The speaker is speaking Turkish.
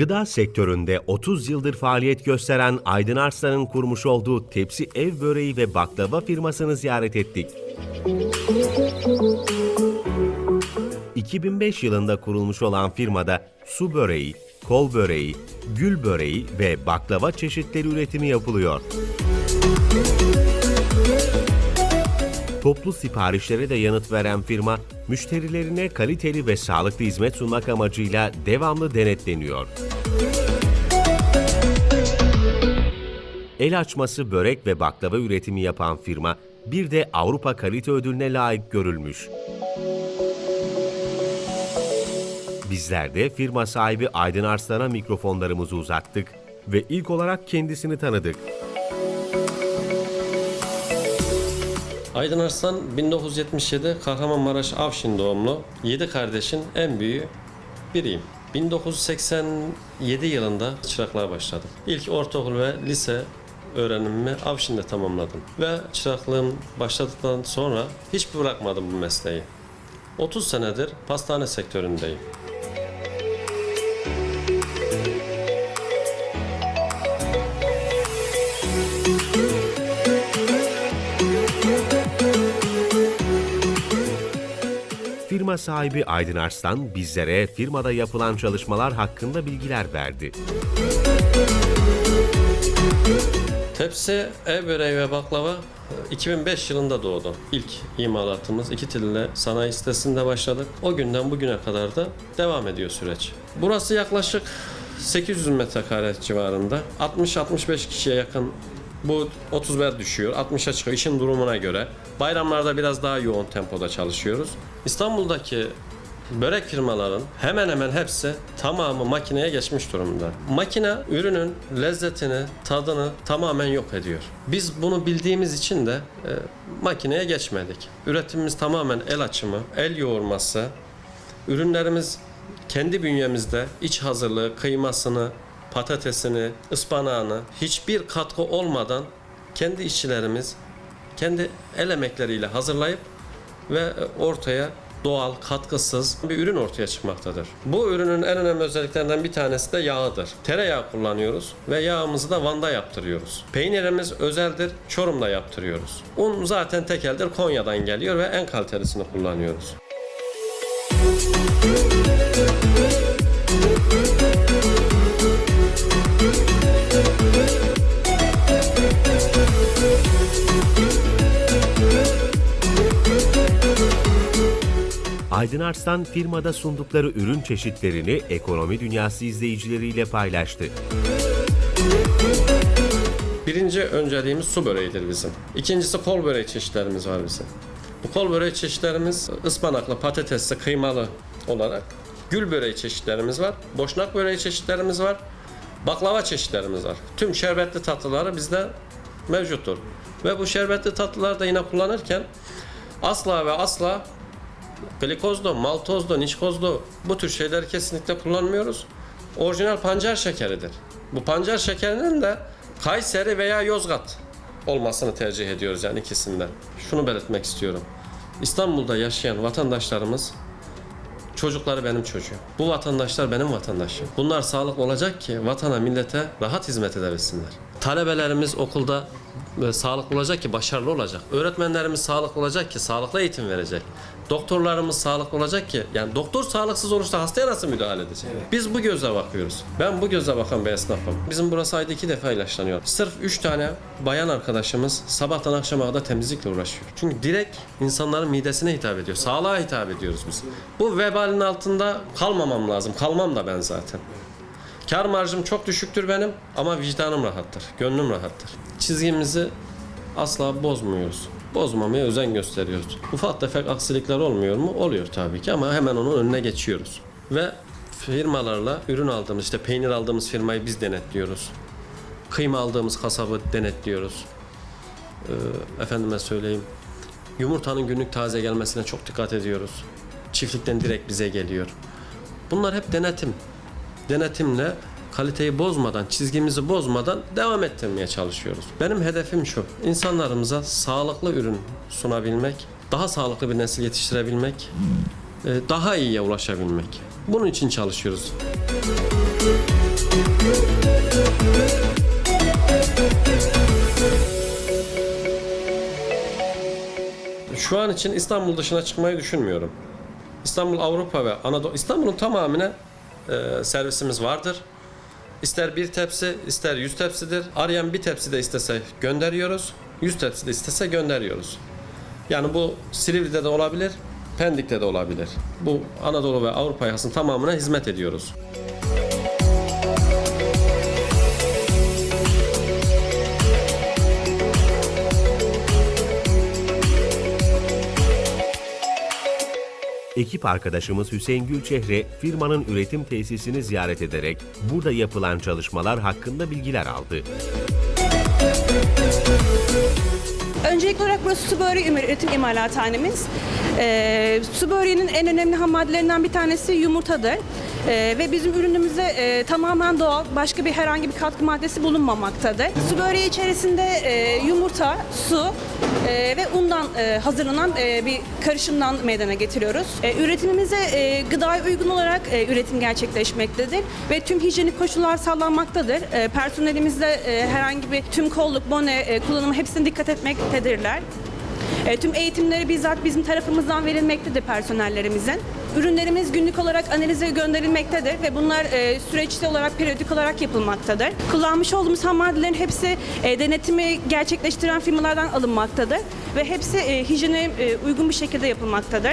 Gıda sektöründe 30 yıldır faaliyet gösteren Aydın Arslan'ın kurmuş olduğu tepsi ev böreği ve baklava firmasını ziyaret ettik. 2005 yılında kurulmuş olan firmada su böreği, kol böreği, gül böreği ve baklava çeşitleri üretimi yapılıyor. Toplu siparişlere de yanıt veren firma, müşterilerine kaliteli ve sağlıklı hizmet sunmak amacıyla devamlı denetleniyor. El açması börek ve baklava üretimi yapan firma, bir de Avrupa Kalite Ödülüne layık görülmüş. Bizler de firma sahibi Aydın Arslan'a mikrofonlarımızı uzattık ve ilk olarak kendisini tanıdık. Aydın Arslan 1977 Kahramanmaraş Avşin doğumlu. 7 kardeşin en büyüğü biriyim. 1987 yılında çıraklığa başladım. İlk ortaokul ve lise öğrenimimi Avşin'de tamamladım. Ve çıraklığım başladıktan sonra hiç bırakmadım bu mesleği. 30 senedir pastane sektöründeyim. Firma sahibi Aydın Arslan bizlere firmada yapılan çalışmalar hakkında bilgiler verdi. Tepsi, ev böreği ve baklava e, 2005 yılında doğdu. İlk imalatımız iki tille sanayi sitesinde başladık. O günden bugüne kadar da devam ediyor süreç. Burası yaklaşık 800 metrekare civarında. 60-65 kişiye yakın bu 30'lar düşüyor. 60'a çıkıyor işin durumuna göre. Bayramlarda biraz daha yoğun tempoda çalışıyoruz. İstanbul'daki Börek firmaların hemen hemen hepsi tamamı makineye geçmiş durumda. Makine ürünün lezzetini, tadını tamamen yok ediyor. Biz bunu bildiğimiz için de e, makineye geçmedik. Üretimimiz tamamen el açımı, el yoğurması. Ürünlerimiz kendi bünyemizde iç hazırlığı, kıymasını, patatesini, ıspanağını hiçbir katkı olmadan kendi işçilerimiz kendi el emekleriyle hazırlayıp ve ortaya doğal, katkısız bir ürün ortaya çıkmaktadır. Bu ürünün en önemli özelliklerinden bir tanesi de yağıdır. Tereyağı kullanıyoruz ve yağımızı da Van'da yaptırıyoruz. Peynirimiz özeldir, Çorum'da yaptırıyoruz. Un zaten tekeldir, Konya'dan geliyor ve en kalitelisini kullanıyoruz. Aydın Arslan firmada sundukları ürün çeşitlerini ekonomi dünyası izleyicileriyle paylaştı. Birinci önceliğimiz su böreğidir bizim. İkincisi kol böreği çeşitlerimiz var bizim. Bu kol böreği çeşitlerimiz ıspanaklı, patatesli, kıymalı olarak. Gül böreği çeşitlerimiz var. Boşnak böreği çeşitlerimiz var. Baklava çeşitlerimiz var. Tüm şerbetli tatlıları bizde mevcuttur. Ve bu şerbetli tatlıları da yine kullanırken asla ve asla glikozlu, maltozlu, nişkozlu bu tür şeyleri kesinlikle kullanmıyoruz. Orijinal pancar şekeridir. Bu pancar şekerinin de Kayseri veya Yozgat olmasını tercih ediyoruz yani ikisinden. Şunu belirtmek istiyorum. İstanbul'da yaşayan vatandaşlarımız çocukları benim çocuğum. Bu vatandaşlar benim vatandaşım. Bunlar sağlıklı olacak ki vatana, millete rahat hizmet edebilsinler. Talebelerimiz okulda e, sağlıklı olacak ki başarılı olacak. Öğretmenlerimiz sağlıklı olacak ki sağlıklı eğitim verecek. Doktorlarımız sağlıklı olacak ki yani doktor sağlıksız olursa hastaya nasıl müdahale edecek? Biz bu gözle bakıyoruz. Ben bu gözle bakan bir esnafım. Bizim burası ayda iki defa ilaçlanıyor. Sırf üç tane bayan arkadaşımız sabahtan akşama kadar temizlikle uğraşıyor. Çünkü direkt insanların midesine hitap ediyor. Sağlığa hitap ediyoruz biz. Bu vebalin altında kalmamam lazım. Kalmam da ben zaten. Kar marjım çok düşüktür benim ama vicdanım rahattır. Gönlüm rahattır. Çizgimizi asla bozmuyoruz. Bozmamaya özen gösteriyoruz. Ufak tefek aksilikler olmuyor mu? Oluyor tabii ki ama hemen onun önüne geçiyoruz. Ve firmalarla ürün aldığımız işte peynir aldığımız firmayı biz denetliyoruz. Kıyma aldığımız kasabı denetliyoruz. Ee, efendime söyleyeyim. Yumurtanın günlük taze gelmesine çok dikkat ediyoruz. Çiftlikten direkt bize geliyor. Bunlar hep denetim denetimle kaliteyi bozmadan, çizgimizi bozmadan devam ettirmeye çalışıyoruz. Benim hedefim şu, insanlarımıza sağlıklı ürün sunabilmek, daha sağlıklı bir nesil yetiştirebilmek, e, daha iyiye ulaşabilmek. Bunun için çalışıyoruz. Şu an için İstanbul dışına çıkmayı düşünmüyorum. İstanbul Avrupa ve Anadolu İstanbul'un tamamına e, servisimiz vardır. İster bir tepsi, ister yüz tepsidir. Arayan bir tepsi de istese gönderiyoruz. Yüz tepsi de istese gönderiyoruz. Yani bu Silivri'de de olabilir, Pendik'te de olabilir. Bu Anadolu ve Avrupa yakasının tamamına hizmet ediyoruz. Ekip arkadaşımız Hüseyin Gülçehre firmanın üretim tesisini ziyaret ederek burada yapılan çalışmalar hakkında bilgiler aldı. Öncelikli olarak burası su böreği üretim imalathanemiz. Ee, su böreğinin en önemli ham maddelerinden bir tanesi yumurtadır. Ee, ve bizim ürünümüzde e, tamamen doğal, başka bir herhangi bir katkı maddesi bulunmamaktadır. Su böreği içerisinde e, yumurta, su e, ve undan e, hazırlanan e, bir karışımdan meydana getiriyoruz. E, üretimimize e, gıdaya uygun olarak e, üretim gerçekleşmektedir ve tüm hijyenik koşullar sağlanmaktadır. E, personelimizde e, herhangi bir tüm kolluk, bone e, kullanımı hepsine dikkat etmektedirler. E, tüm eğitimleri bizzat bizim tarafımızdan verilmektedir personellerimizin. Ürünlerimiz günlük olarak analize gönderilmektedir ve bunlar e, süreçli olarak, periyodik olarak yapılmaktadır. Kullanmış olduğumuz ham maddelerin hepsi e, denetimi gerçekleştiren firmalardan alınmaktadır ve hepsi e, hijyene e, uygun bir şekilde yapılmaktadır.